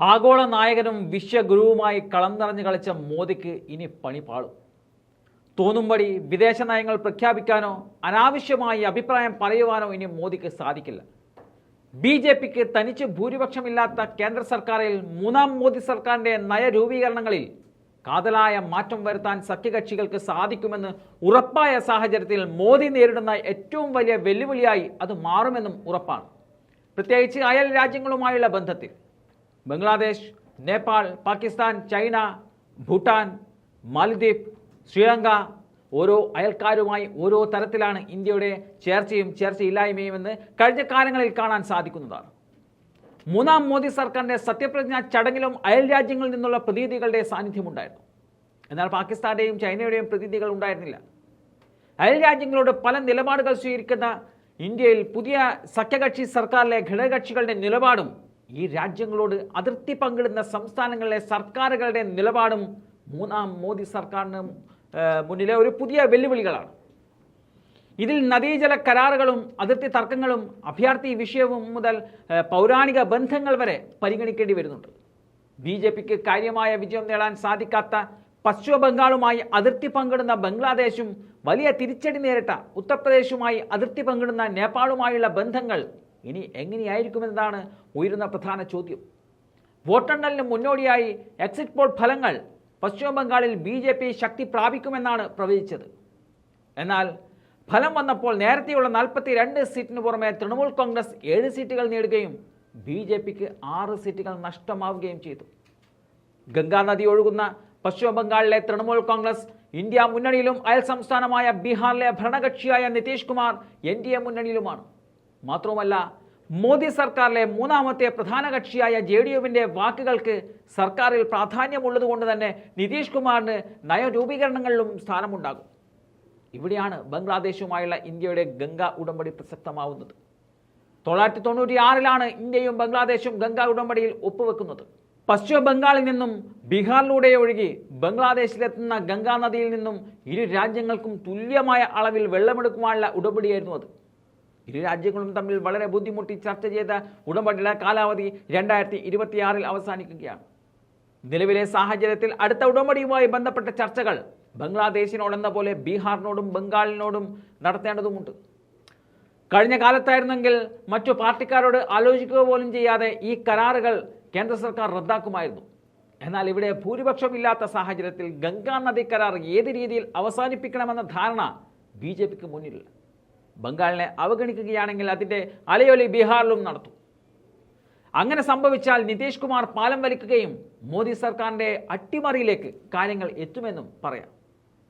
ആഗോള നായകനും വിശ്വഗുരുവുമായി കളം നിറഞ്ഞു കളിച്ച മോദിക്ക് ഇനി പണി പാളും. തോന്നുംപടി വിദേശ നയങ്ങൾ പ്രഖ്യാപിക്കാനോ അനാവശ്യമായി അഭിപ്രായം പറയുവാനോ ഇനി മോദിക്ക് സാധിക്കില്ല. ബി ജെ പിക്ക് തനിച്ച് ഭൂരിപക്ഷമില്ലാത്ത കേന്ദ്ര സർക്കാരിൽ മൂന്നാം മോദി സർക്കാരിന്റെ നയരൂപീകരണങ്ങളിൽ കാതലായ മാറ്റം വരുത്താൻ സഖ്യകക്ഷികൾക്ക് സാധിക്കുമെന്ന് ഉറപ്പായ സാഹചര്യത്തിൽ മോദി നേരിടുന്ന ഏറ്റവും വലിയ വെല്ലുവിളിയായി അത് മാറുമെന്നും ഉറപ്പാണ്. പ്രത്യേകിച്ച് അയൽ രാജ്യങ്ങളുമായുള്ള ബന്ധത്തിൽ ബംഗ്ലാദേശ് നേപ്പാൾ പാകിസ്ഥാൻ ചൈന ഭൂട്ടാൻ മാലിദ്വീപ് ശ്രീലങ്ക ഓരോ അയൽക്കാരുമായി ഓരോ തരത്തിലാണ് ഇന്ത്യയുടെ ചേർച്ചയും ചേർച്ചയില്ലായ്മയും എന്ന് കഴിഞ്ഞ കാലങ്ങളിൽ കാണാൻ സാധിക്കുന്നതാണ്. മൂന്നാം മോദി സർക്കാരിന്റെ സത്യപ്രതിജ്ഞ ചടങ്ങിലും അയൽ രാജ്യങ്ങളിൽ നിന്നുള്ള പ്രതിനിധികളുടെ സാന്നിധ്യമുണ്ടായിരുന്നു എന്നാൽ പാകിസ്ഥാന്റെയും ചൈനയുടെയും പ്രതിനിധികൾ ഉണ്ടായിരുന്നില്ല. അയൽ രാജ്യങ്ങളോട് പല നിലപാടുകൾ സ്വീകരിക്കുന്ന ഇന്ത്യയിൽ പുതിയ സഖ്യകക്ഷി സർക്കാരിലെ ഘടകകക്ഷികളുടെ നിലപാടും ഈ രാജ്യങ്ങളോട് അതിർത്തി പങ്കിടുന്ന സംസ്ഥാനങ്ങളിലെ സർക്കാരുകളുടെ നിലപാടും മൂന്നാം മോദി സർക്കാരിന് മുന്നിലെ ഒരു പുതിയ വെല്ലുവിളികളാണ്. ഇതിൽ നദീജല കരാറുകളും അതിർത്തി തർക്കങ്ങളും അഭയാർത്ഥി വിഷയവും മുതൽ പൗരാണിക ബന്ധങ്ങൾ വരെ പരിഗണിക്കേണ്ടി വരുന്നുണ്ട്. ബി ജെ പിക്ക് കാര്യമായ വിജയം നേടാൻ സാധിക്കാത്ത പശ്ചിമ ബംഗാളുമായി അതിർത്തി പങ്കിടുന്ന ബംഗ്ലാദേശും വലിയ തിരിച്ചടി നേരിട്ട ഉത്തർപ്രദേശുമായി അതിർത്തി പങ്കിടുന്ന നേപ്പാളുമായുള്ള ബന്ധങ്ങൾ ഇനി എങ്ങനെയായിരിക്കുമെന്നതാണ് ഉയരുന്ന പ്രധാന ചോദ്യം. വോട്ടെണ്ണലിന് മുന്നോടിയായി എക്സിറ്റ് പോൾ ഫലങ്ങൾ പശ്ചിമ ബംഗാളിൽ ബി ജെ പി ശക്തി പ്രാപിക്കുമെന്നാണ് പ്രവചിച്ചത്. എന്നാൽ ഫലം വന്നപ്പോൾ നേരത്തെയുള്ള നാൽപ്പത്തി രണ്ട് സീറ്റിന് പുറമെ തൃണമൂൽ കോൺഗ്രസ് ഏഴ് സീറ്റുകൾ നേടുകയും ബി ജെ പിക്ക് ആറ് സീറ്റുകൾ നഷ്ടമാവുകയും ചെയ്തു. ഗംഗാനദി ഒഴുകുന്ന പശ്ചിമ ബംഗാളിലെ തൃണമൂൽ കോൺഗ്രസ് ഇന്ത്യ മുന്നണിയിലും അയൽ സംസ്ഥാനമായ ബീഹാറിലെ ഭരണകക്ഷിയായ Nitish Kumar N D A മുന്നണിയിലുമാണ്. മാത്രവുമല്ല മോദി സർക്കാരിലെ മൂന്നാമത്തെ പ്രധാന കക്ഷിയായ ജെ ഡി യുവിന്റെ വാക്കുകൾക്ക് സർക്കാരിൽ പ്രാധാന്യമുള്ളതുകൊണ്ട് തന്നെ നിതീഷ് കുമാറിന് നയരൂപീകരണങ്ങളിലും സ്ഥാനമുണ്ടാകും. ഇവിടെയാണ് ബംഗ്ലാദേശുമായുള്ള ഇന്ത്യയുടെ ഗംഗ ഉടമ്പടി പ്രസക്തമാവുന്നത്. തൊള്ളായിരത്തി തൊണ്ണൂറ്റി ആറിലാണ് ഇന്ത്യയും ബംഗ്ലാദേശും ഗംഗ ഉടമ്പടിയിൽ ഒപ്പുവെക്കുന്നത്. പശ്ചിമ ബംഗാളിൽ നിന്നും ബീഹാറിലൂടെ ഒഴുകി ബംഗ്ലാദേശിലെത്തുന്ന ഗംഗാനദിയിൽ നിന്നും ഇരു രാജ്യങ്ങൾക്കും തുല്യമായ അളവിൽ വെള്ളമെടുക്കുവാനുള്ള ഉടമ്പടിയായിരുന്നു അത്. ഇരു രാജ്യങ്ങളും തമ്മിൽ വളരെ ബുദ്ധിമുട്ടി ചർച്ച ചെയ്ത ഉടമ്പടിയുടെ കാലാവധി രണ്ടായിരത്തി ഇരുപത്തിയാറിൽ അവസാനിക്കുകയാണ്. നിലവിലെ സാഹചര്യത്തിൽ അടുത്ത ഉടമ്പടിയുമായി ബന്ധപ്പെട്ട ചർച്ചകൾ ബംഗ്ലാദേശിനോടെന്ന പോലെ ബീഹാറിനോടും ബംഗാളിനോടും നടത്തേണ്ടതുമുണ്ട്. കഴിഞ്ഞ കാലത്തായിരുന്നെങ്കിൽ മറ്റു പാർട്ടിക്കാരോട് ആലോചിക്കുക പോലും ചെയ്യാതെ ഈ കരാറുകൾ കേന്ദ്ര സർക്കാർ റദ്ദാക്കുമായിരുന്നു. എന്നാൽ ഇവിടെ ഭൂരിപക്ഷമില്ലാത്ത സാഹചര്യത്തിൽ ഗംഗാ നദി കരാർ ഏത് രീതിയിൽ അവസാനിപ്പിക്കണമെന്ന ധാരണ ബി ജെ പിക്ക് മുന്നിലില്ല. ബംഗാളിനെ അവഗണിക്കുകയാണെങ്കിൽ അതിന്റെ അലയൊലി ബീഹാറിലും നടത്തും. അങ്ങനെ സംഭവിച്ചാൽ നിതീഷ് കുമാർ പാലം വലിക്കുകയും മോദി സർക്കാരിന്റെ അട്ടിമറിയിലേക്ക് കാര്യങ്ങൾ എത്തുമെന്നും പറയാം.